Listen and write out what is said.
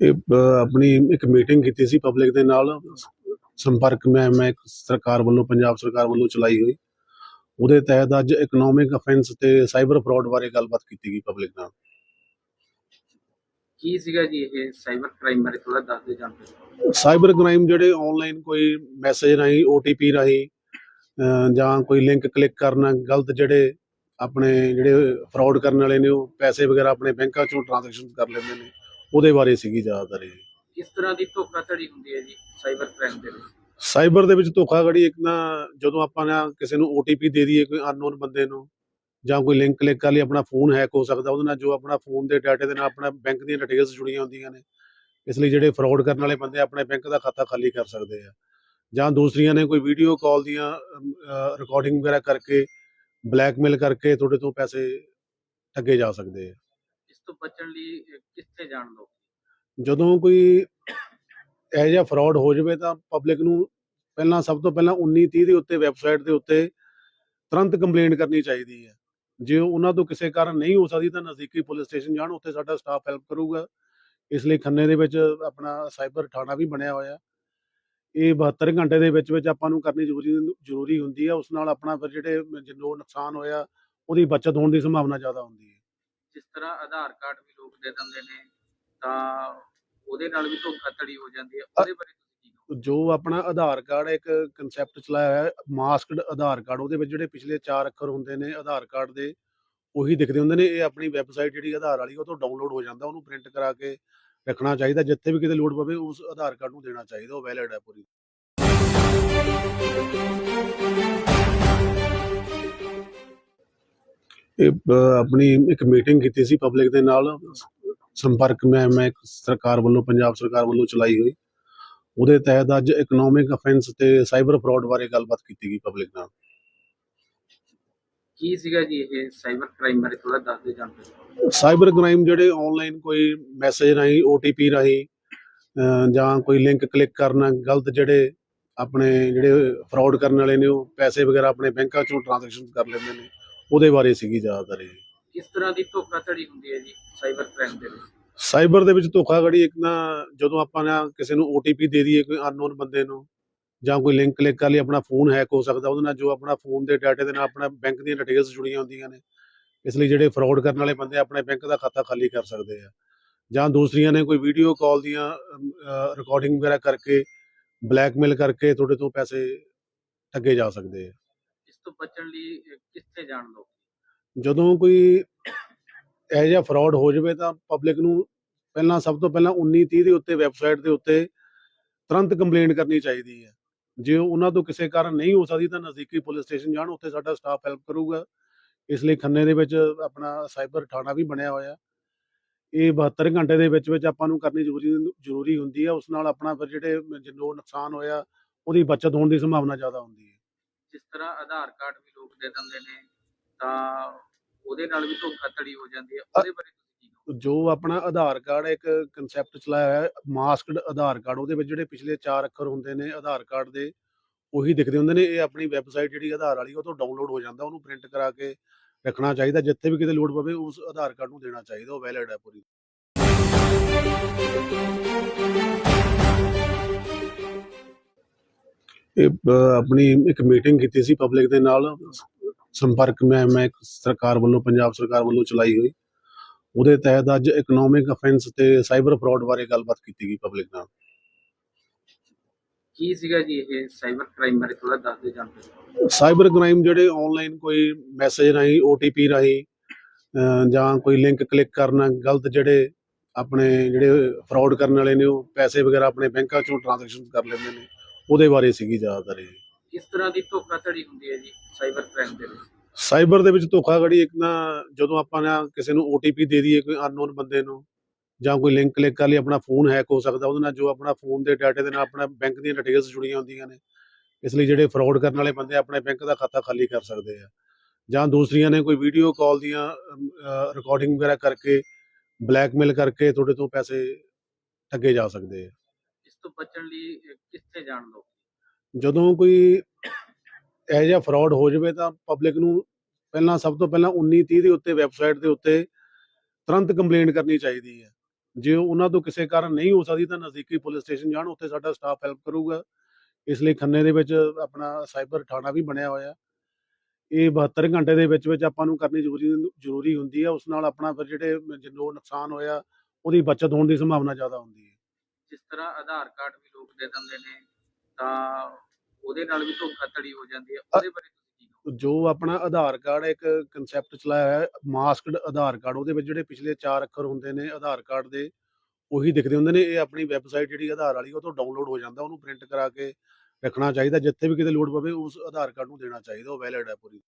ਆਪਣੀ ਇੱਕ ਮੀਟਿੰਗ ਕੀਤੀ ਸੀ ਪਬਲਿਕ ਦੇ ਨਾਲ। ਸੰਪਰਕ ਮੈਂ ਮੈਂ ਇੱਕ ਸਰਕਾਰ ਵੱਲੋਂ ਪੰਜਾਬ ਸਰਕਾਰ ਵੱਲੋਂ ਚਲਾਈ ਹੋਈ। ਉਹਦੇ ਤਹਿਤ ਅੱਜ ਇਕਨੋਮਿਕ ਅਫੈਂਸ ਤੇ ਸਾਈਬਰ ਫਰਾਡ ਬਾਰੇ ਗੱਲਬਾਤ ਕੀਤੀ ਗਈ ਪਬਲਿਕ ਨਾਲ। ਕੀ ਸੀਗਾ ਜੀ ਇਹ ਸਾਈਬਰ ਕ੍ਰਾਈਮ ਬਾਰੇ ਥੋੜਾ ਦੱਸ ਦਿਓ ਜਾਣਕਾਰੀ ਸਾਈਬਰ ਕ੍ਰਾਈਮ ਜਿਹੜੇ ਆਨਲਾਈਨ ਕੋਈ ਮੈਸੇਜ ਰਾਹੀਂ OTP ਰਾਹੀਂ ਜਾਂ ਕੋਈ ਲਿੰਕ ਕਲਿੱਕ ਕਰਨਾ ਗਲਤ ਜਿਹੜੇ ਆਪਣੇ ਜਿਹੜੇ ਫਰਾਡ ਕਰਨ ਵਾਲੇ ਨੇ ਉਹ ਪੈਸੇ ਵਗੈਰਾ ਆਪਣੇ ਬੈਂਕਾਂ ਚੋਂ ਟ੍ਰਾਂਜੈਕਸ਼ਨ ਕਰ ਲੈਂਦੇ ਨੇ। ਉਹਦੇ ਬਾਰੇ ਸੀਗੀ ਜ਼ਿਆਦਾਤਰ ਇਹ। ਕਿਸ ਤਰ੍ਹਾਂ ਦੀ ਧੋਖਾਧੜੀ ਹੁੰਦੀ ਹੈ ਜੀ ਸਾਈਬਰ ਕ੍ਰਾਈਮ ਦੇ ਵਿੱਚ? ਸਾਈਬਰ ਦੇ ਵਿੱਚ ਧੋਖਾਧੜੀ ਇੱਕ ਨਾ ਜਦੋਂ ਆਪਾਂ ਨਾ ਕਿਸੇ ਨੂੰ OTP ਦੇ ਦਈਏ ਕੋਈ ਅਨਨੋਨ ਬੰਦੇ ਨੂੰ ਜਾਂ ਕੋਈ ਲਿੰਕ ਕਲਿੱਕ ਕਰ ਲਈ ਆਪਣਾ ਫੋਨ ਹੈਕ ਹੋ ਸਕਦਾ ਉਹਦੇ ਨਾਲ ਜੋ ਆਪਣਾ ਫੋਨ ਦੇ ਡਾਟੇ ਦੇ ਨਾਲ ਆਪਣਾ ਬੈਂਕ ਦੀਆਂ ਡਿਟੇਲਸ ਜੁੜੀਆਂ ਹੁੰਦੀਆਂ ਨੇ ਇਸ ਲਈ ਜਿਹੜੇ ਫਰਾਡ ਕਰਨ ਵਾਲੇ ਬੰਦੇ ਆਪਣੇ ਬੈਂਕ ਦਾ ਖਾਤਾ ਖਾਲੀ ਕਰ ਸਕਦੇ ਆ। ਜਾਂ ਦੂਸਰੀਆਂ ਨੇ ਕੋਈ ਵੀਡੀਓ ਕਾਲ ਦੀਆਂ ਰਿਕਾਰਡਿੰਗ ਵਗੈਰਾ ਕਰਕੇ ਬਲੈਕਮੇਲ ਕਰਕੇ ਤੁਹਾਡੇ ਤੋਂ ਪੈਸੇ ਠੱਗੇ ਜਾ ਸਕਦੇ ਆ। ਤੋਂ ਬਚਣ ਲਈ ਕਿੱਥੇ ਜਾਣ ਲੋ ਜਦੋਂ ਕੋਈ ਇਹੋ ਜਿਹਾ ਫਰਾਡ ਹੋ ਜਾਵੇ ਤਾਂ ਪਬਲਿਕ ਨੂੰ ਪਹਿਲਾਂ ਸਭ ਤੋਂ ਪਹਿਲਾਂ 1930 ਦੇ ਉੱਤੇ ਵੈਬਸਾਈਟ ਦੇ ਉੱਤੇ ਤੁਰੰਤ ਕੰਪਲੇਂਟ ਕਰਨੀ ਚਾਹੀਦੀ ਹੈ। ਜੇ ਉਹਨਾਂ ਤੋਂ ਕਿਸੇ ਕਾਰਨ ਨਹੀਂ ਹੋ ਸਕਦੀ ਤਾਂ ਨਜ਼ਦੀਕੀ ਪੁਲਿਸ ਸਟੇਸ਼ਨ ਜਾਣ, ਉੱਥੇ ਸਾਡਾ ਸਟਾਫ ਹੈਲਪ ਕਰੂਗਾ। ਇਸ ਲਈ ਖੰਨੇ ਦੇ ਵਿੱਚ ਆਪਣਾ ਸਾਈਬਰ ਥਾਣਾ ਵੀ ਬਣਿਆ ਹੋਇਆ। ਇਹ 72 ਘੰਟੇ ਦੇ ਵਿੱਚ ਵਿੱਚ ਆਪਾਂ ਨੂੰ ਕਰਨੀ ਜ਼ਰੂਰੀ ਜ਼ਰੂਰੀ ਹੁੰਦੀ ਹੈ। ਉਸ ਨਾਲ ਆਪਣਾ ਫਿਰ ਜਿਹੜੇ ਜਿੰਨੋ ਨੁਕਸਾਨ ਹੋਇਆ, ਉਹਦੀ ਬਚਤ ਹੋਣ ਦੀ ਸੰਭਾਵਨਾ ਜ਼ਿਆਦਾ ਹੁੰਦੀ ਹੈ। ਜਿਸ ਤਰ੍ਹਾਂ ਆਧਾਰ ਕਾਰਡ ਵੀ ਲੋਕ ਦੇ ਦਿੰਦੇ ਨੇ, ਤਾਂ ਉਹਦੇ ਨਾਲ ਵੀ ਧੋਖਾਧੜੀ ਹੋ ਜਾਂਦੀ ਹੈ। ਉਹਦੇ ਬਾਰੇ ਤੁਸੀਂ ਕੀ ਕਹੋਗੇ? ਜੋ ਆਪਣਾ ਆਧਾਰ ਕਾਰਡ ਇੱਕ ਕਨਸੈਪਟ ਚਲਾਇਆ ਹੋਇਆ ਹੈ ਮਾਸਕਡ ਆਧਾਰ ਕਾਰਡ, ਉਹਦੇ ਵਿੱਚ ਜਿਹੜੇ ਪਿਛਲੇ 4 ਅੱਖਰ ਹੁੰਦੇ ਨੇ ਆਧਾਰ ਕਾਰਡ ਦੇ, ਉਹੀ ਦਿਖਦੇ ਹੁੰਦੇ ਨੇ। ਇਹ ਆਪਣੀ ਵੈਬਸਾਈਟ ਜਿਹੜੀ ਆਧਾਰ ਵਾਲੀ, ਉਹ ਤੋਂ ਡਾਊਨਲੋਡ ਹੋ ਜਾਂਦਾ, ਉਹਨੂੰ ਪ੍ਰਿੰਟ ਕਰਾ ਕੇ ਰੱਖਣਾ ਚਾਹੀਦਾ। ਜਿੱਥੇ ਵੀ ਕਿਤੇ ਲੋੜ ਪਵੇ, ਉਸ ਆਧਾਰ ਕਾਰਡ ਨੂੰ ਦੇਣਾ ਚਾਹੀਦਾ, ਉਹ ਵੈਲਿਡ ਹੈ ਪੂਰੀ। ਆਪਣੀ ਇੱਕ ਮੀਟਿੰਗ ਕੀਤੀ ਸੀ ਪਬਲਿਕ ਦੇ ਨਾਲ। ਸੰਪਰਕ ਮੈਂ ਮੈਂ ਸਰਕਾਰ ਵੱਲੋਂ ਪੰਜਾਬ ਸਰਕਾਰ ਵੱਲੋਂ ਚਲਾਈ ਹੋਈ। ਉਹਦੇ ਤਹਿਤ ਅੱਜ ਇਕਨੋਮਿਕ ਅਫੈਂਸ ਤੇ ਸਾਈਬਰ ਫਰਾਡ ਬਾਰੇ ਗੱਲਬਾਤ ਕੀਤੀ ਗਈ ਪਬਲਿਕ ਨਾਲ। ਕੀ ਸੀਗਾ ਜੀ ਇਹ ਸਾਈਬਰ ਕ੍ਰਾਈਮ ਬਾਰੇ ਥੋੜਾ ਦੱਸ ਦਿਓ ਜਾਣਕਾਰੀ ਸਾਈਬਰ ਕ੍ਰਾਈਮ ਜਿਹੜੇ ਆਨਲਾਈਨ ਕੋਈ ਮੈਸੇਜ ਰਾਹੀਂ OTP ਰਾਹੀਂ ਜਾਂ ਕੋਈ ਲਿੰਕ ਕਲਿੱਕ ਕਰਨਾ ਗਲਤ ਜਿਹੜੇ ਆਪਣੇ ਜਿਹੜੇ ਫਰਾਡ ਕਰਨ ਵਾਲੇ ਨੇ ਉਹ ਪੈਸੇ ਵਗੈਰਾ ਆਪਣੇ ਬੈਂਕਾਂ ਚੋਂ ਟ੍ਰਾਂਜੈਕਸ਼ਨ ਕਰ ਲੈਂਦੇ ਨੇ। ਉਹਦੇ ਬਾਰੇ ਸੀਗੀ ਜ਼ਿਆਦਾਤਰ ਇਹ। ਕਿਸ ਤਰ੍ਹਾਂ ਦੀ ਧੋਖਾਧੜੀ ਹੁੰਦੀ ਹੈ ਜੀ ਸਾਈਬਰ ਕ੍ਰਾਈਮ ਦੇ ਵਿੱਚ? ਸਾਈਬਰ ਦੇ ਵਿੱਚ ਧੋਖਾਧੜੀ ਇੱਕ ਨਾ ਜਦੋਂ ਆਪਾਂ ਨਾ ਕਿਸੇ ਨੂੰ OTP ਦੇ ਦਈਏ ਕੋਈ ਅਨਨੋਨ ਬੰਦੇ ਨੂੰ ਜਾਂ ਕੋਈ ਲਿੰਕ ਕਲਿੱਕ ਕਰ ਲਈ ਆਪਣਾ ਫੋਨ ਹੈਕ ਹੋ ਸਕਦਾ ਉਹਦੇ ਨਾਲ ਜੋ ਆਪਣਾ ਫੋਨ ਦੇ ਡਾਟੇ ਦੇ ਨਾਲ ਆਪਣਾ ਬੈਂਕ ਦੀਆਂ ਡਿਟੇਲਸ ਜੁੜੀਆਂ ਹੁੰਦੀਆਂ ਨੇ ਇਸ ਲਈ ਜਿਹੜੇ ਫਰਾਡ ਕਰਨ ਵਾਲੇ ਬੰਦੇ ਆਪਣੇ ਬੈਂਕ ਦਾ ਖਾਤਾ ਖਾਲੀ ਕਰ ਸਕਦੇ ਆ। ਜਾਂ ਦੂਸਰੀਆਂ ਨੇ ਕੋਈ ਵੀਡੀਓ ਕਾਲ ਦੀਆਂ ਰਿਕਾਰਡਿੰਗ ਵਗੈਰਾ ਕਰਕੇ ਬਲੈਕਮੇਲ ਕਰਕੇ ਤੁਹਾਡੇ ਤੋਂ ਪੈਸੇ ਠੱਗੇ ਜਾ ਸਕਦੇ ਆ। ਤੋਂ ਬਚਣ ਲਈ ਕਿੱਥੇ ਜਾਣ ਲੋ ਜਦੋਂ ਕੋਈ ਇਹੋ ਜਿਹਾ ਫਰਾਡ ਹੋ ਜਾਵੇ ਤਾਂ ਪਬਲਿਕ ਨੂੰ ਪਹਿਲਾਂ ਸਭ ਤੋਂ ਪਹਿਲਾਂ 1930 ਦੇ ਉੱਤੇ ਵੈਬਸਾਈਟ ਦੇ ਉੱਤੇ ਤੁਰੰਤ ਕੰਪਲੇਂਟ ਕਰਨੀ ਚਾਹੀਦੀ ਹੈ। ਜੇ ਉਹਨਾਂ ਤੋਂ ਕਿਸੇ ਕਾਰਨ ਨਹੀਂ ਹੋ ਸਕਦੀ ਤਾਂ ਨਜ਼ਦੀਕੀ ਪੁਲਿਸ ਸਟੇਸ਼ਨ ਜਾਣ, ਉੱਥੇ ਸਾਡਾ ਸਟਾਫ ਹੈਲਪ ਕਰੂਗਾ। ਇਸ ਲਈ ਖੰਨੇ ਦੇ ਵਿੱਚ ਆਪਣਾ ਸਾਈਬਰ ਥਾਣਾ ਵੀ ਬਣਿਆ ਹੋਇਆ। ਇਹ 72 ਘੰਟੇ ਦੇ ਵਿੱਚ ਵਿੱਚ ਆਪਾਂ ਨੂੰ ਕਰਨੀ ਜ਼ਰੂਰੀ ਜ਼ਰੂਰੀ ਹੁੰਦੀ ਹੈ। ਉਸ ਨਾਲ ਆਪਣਾ ਫਿਰ ਜਿਹੜੇ ਜਿੰਨੋ ਨੁਕਸਾਨ ਹੋਇਆ, ਉਹਦੀ ਬਚਤ ਹੋਣ ਦੀ ਸੰਭਾਵਨਾ ਜ਼ਿਆਦਾ ਹੁੰਦੀ ਹੈ। ਜਿਸ ਤਰ੍ਹਾਂ ਆਧਾਰ ਕਾਰਡ ਵੀ ਲੋਕ ਦੇ ਦਿੰਦੇ ਨੇ, ਤਾਂ ਉਹਦੇ ਨਾਲ ਵੀ ਧੋਖਾਧੜੀ ਹੋ ਜਾਂਦੀ ਹੈ। ਉਹਦੇ ਬਾਰੇ ਤੁਸੀਂ ਕੀ ਕਹੋਗੇ? ਜੋ ਆਪਣਾ ਆਧਾਰ ਕਾਰਡ ਇੱਕ ਕਨਸੈਪਟ ਚਲਾਇਆ ਹੋਇਆ ਹੈ ਮਾਸਕਡ ਆਧਾਰ ਕਾਰਡ, ਉਹਦੇ ਵਿੱਚ ਜਿਹੜੇ ਪਿਛਲੇ 4 ਅੱਖਰ ਹੁੰਦੇ ਨੇ ਆਧਾਰ ਕਾਰਡ ਦੇ, ਉਹੀ ਦਿਖਦੇ ਹੁੰਦੇ ਨੇ। ਇਹ ਆਪਣੀ ਵੈਬਸਾਈਟ ਜਿਹੜੀ ਆਧਾਰ ਵਾਲੀ, ਉਹ ਤੋਂ ਡਾਊਨਲੋਡ ਹੋ ਜਾਂਦਾ, ਉਹਨੂੰ ਪ੍ਰਿੰਟ ਕਰਾ ਕੇ ਰੱਖਣਾ ਚਾਹੀਦਾ। ਜਿੱਥੇ ਵੀ ਕਿਤੇ ਲੋੜ ਪਵੇ, ਉਸ ਆਧਾਰ ਕਾਰਡ ਨੂੰ ਦੇਣਾ ਚਾਹੀਦਾ, ਉਹ ਵੈਲਿਡ ਹੈ ਪੂਰੀ। ਇਹ ਆਪਣੀ ਇੱਕ ਮੀਟਿੰਗ ਕੀਤੀ ਸੀ ਪਬਲਿਕ ਦੇ ਨਾਲ। ਸੰਪਰਕ ਮੈਂ ਮੈਂ ਇੱਕ ਸਰਕਾਰ ਵੱਲੋਂ ਪੰਜਾਬ ਸਰਕਾਰ ਵੱਲੋਂ ਚਲਾਈ ਹੋਈ। ਉਹਦੇ ਤਹਿਤ ਅੱਜ ਇਕਨੋਮਿਕ ਅਫੈਂਸ ਤੇ ਸਾਈਬਰ ਫਰਾਡ ਬਾਰੇ ਗੱਲਬਾਤ ਕੀਤੀ ਗਈ ਪਬਲਿਕ ਨਾਲ। ਕੀ ਸੀਗਾ ਜੀ ਇਹ ਸਾਈਬਰ ਕ੍ਰਾਈਮ ਬਾਰੇ ਥੋੜਾ ਦੱਸ ਦਿਓ ਜਾਣਕਾਰੀ ਸਾਈਬਰ ਕ੍ਰਾਈਮ ਜਿਹੜੇ ਆਨਲਾਈਨ ਕੋਈ ਮੈਸੇਜ ਰਾਹੀਂ OTP ਰਾਹੀਂ ਜਾਂ ਕੋਈ ਲਿੰਕ ਕਲਿੱਕ ਕਰਨਾ ਗਲਤ ਜਿਹੜੇ ਆਪਣੇ ਜਿਹੜੇ ਫਰਾਡ ਕਰਨ ਵਾਲੇ ਨੇ ਉਹ ਪੈਸੇ ਵਗੈਰਾ ਆਪਣੇ ਬੈਂਕਾਂ ਚੋਂ ਟ੍ਰਾਂਜੈਕਸ਼ਨ ਕਰ ਲੈਂਦੇ ਨੇ। ਉਹਦੇ ਬਾਰੇ ਸੀਗੀ ਜ਼ਿਆਦਾਤਰ ਇਹ। ਕਿਸ ਤਰ੍ਹਾਂ ਦੀ ਧੋਖਾਧੜੀ ਹੁੰਦੀ ਹੈ ਜੀ ਸਾਈਬਰ ਕ੍ਰਾਈਮ ਦੇ ਵਿੱਚ? ਸਾਈਬਰ ਦੇ ਵਿੱਚ ਧੋਖਾਧੜੀ ਇੱਕ ਨਾ ਜਦੋਂ ਆਪਾਂ ਨਾ ਕਿਸੇ ਨੂੰ OTP ਦੇ ਦਈਏ ਕੋਈ ਅਨਨੋਨ ਬੰਦੇ ਨੂੰ ਜਾਂ ਕੋਈ ਲਿੰਕ ਕਲਿੱਕ ਕਰ ਲਈ ਆਪਣਾ ਫੋਨ ਹੈਕ ਹੋ ਸਕਦਾ ਉਹਦੇ ਨਾਲ ਜੋ ਆਪਣਾ ਫੋਨ ਦੇ ਡਾਟੇ ਦੇ ਨਾਲ ਆਪਣਾ ਬੈਂਕ ਦੀਆਂ ਡਿਟੇਲਸ ਜੁੜੀਆਂ ਹੁੰਦੀਆਂ ਨੇ ਇਸ ਲਈ ਜਿਹੜੇ ਫਰਾਡ ਕਰਨ ਵਾਲੇ ਬੰਦੇ ਆਪਣੇ ਬੈਂਕ ਦਾ ਖਾਤਾ ਖਾਲੀ ਕਰ ਸਕਦੇ ਆ। ਜਾਂ ਦੂਸਰੀਆਂ ਨੇ ਕੋਈ ਵੀਡੀਓ ਕਾਲ ਦੀਆਂ ਰਿਕਾਰਡਿੰਗ ਵਗੈਰਾ ਕਰਕੇ ਬਲੈਕਮੇਲ ਕਰਕੇ ਤੁਹਾਡੇ ਤੋਂ ਪੈਸੇ ਠੱਗੇ ਜਾ ਸਕਦੇ ਆ। ਇਸ ਤੋਂ ਬਚਣ ਲਈ ਕਿੱਥੇ ਜਾਣ ਲੋ ਜਦੋਂ ਕੋਈ ਇਹੋ ਜਿਹਾ ਫਰਾਡ ਹੋ ਜਾਵੇ ਤਾਂ ਪਬਲਿਕ ਨੂੰ ਪਹਿਲਾਂ ਸਭ ਤੋਂ ਪਹਿਲਾਂ 1930 ਦੇ ਉੱਤੇ ਵੈਬਸਾਈਟ ਦੇ ਉੱਤੇ ਤੁਰੰਤ ਕੰਪਲੇਂਟ ਕਰਨੀ ਚਾਹੀਦੀ ਹੈ। ਜੇ ਉਹਨਾਂ ਤੋਂ ਕਿਸੇ ਕਾਰਨ ਨਹੀਂ ਹੋ ਸਕਦੀ ਤਾਂ ਨਜ਼ਦੀਕੀ ਪੁਲਿਸ ਸਟੇਸ਼ਨ ਜਾਣ, ਉੱਥੇ ਸਾਡਾ ਸਟਾਫ ਹੈਲਪ ਕਰੂਗਾ। ਇਸ ਲਈ ਖੰਨੇ ਦੇ ਵਿੱਚ ਆਪਣਾ ਸਾਈਬਰ ਥਾਣਾ ਵੀ ਬਣਿਆ ਹੋਇਆ। ਇਹ 72 ਘੰਟੇ ਦੇ ਵਿੱਚ ਵਿੱਚ ਆਪਾਂ ਨੂੰ ਕਰਨੀ ਜ਼ਰੂਰੀ ਜ਼ਰੂਰੀ ਹੁੰਦੀ ਹੈ। ਉਸ ਨਾਲ ਆਪਣਾ ਫਿਰ ਜਿਹੜੇ ਜੋ ਨੁਕਸਾਨ ਹੋਇਆ, ਉਹਦੀ ਬਚਤ ਹੋਣ ਦੀ ਸੰਭਾਵਨਾ ਜ਼ਿਆਦਾ ਹੁੰਦੀ ਹੈ। ਜਿਸ ਤਰ੍ਹਾਂ ਆਧਾਰ ਕਾਰਡ ਵੀ ਲੋਕ ਦੇ ਦਿੰਦੇ ਨੇ, ਤਾਂ ਉਹਦੇ ਨਾਲ ਵੀ ਧੋਖਾਧੜੀ ਹੋ ਜਾਂਦੀ ਹੈ। ਉਹਦੇ ਬਾਰੇ ਜੋ ਆਪਣਾ ਆਧਾਰ ਕਾਰਡ ਇੱਕ ਕਨਸੈਪਟ ਚਲਾਇਆ ਹੈ ਮਾਸਕਡ ਆਧਾਰ ਕਾਰਡ, ਉਹਦੇ ਵਿੱਚ ਜਿਹੜੇ ਪਿਛਲੇ 4 ਅੱਖਰ ਹੁੰਦੇ ਨੇ ਆਧਾਰ ਕਾਰਡ ਦੇ, ਉਹੀ ਦਿਖਦੇ ਹੁੰਦੇ ਨੇ। ਇਹ ਆਪਣੀ ਵੈਬਸਾਈਟ ਜਿਹੜੀ ਆਧਾਰ ਵਾਲੀ, ਉਹ ਤੋਂ ਡਾਊਨਲੋਡ ਹੋ ਜਾਂਦਾ, ਉਹਨੂੰ ਪ੍ਰਿੰਟ ਕਰਾ ਕੇ ਰੱਖਣਾ ਚਾਹੀਦਾ। ਜਿੱਥੇ ਵੀ ਕਿਤੇ ਲੋੜ ਪਵੇ, ਉਸ ਆਧਾਰ ਕਾਰਡ ਨੂੰ ਦੇਣਾ ਚਾਹੀਦਾ, ਉਹ ਵੈਲਿਡ ਹੈ ਪੂਰੀ।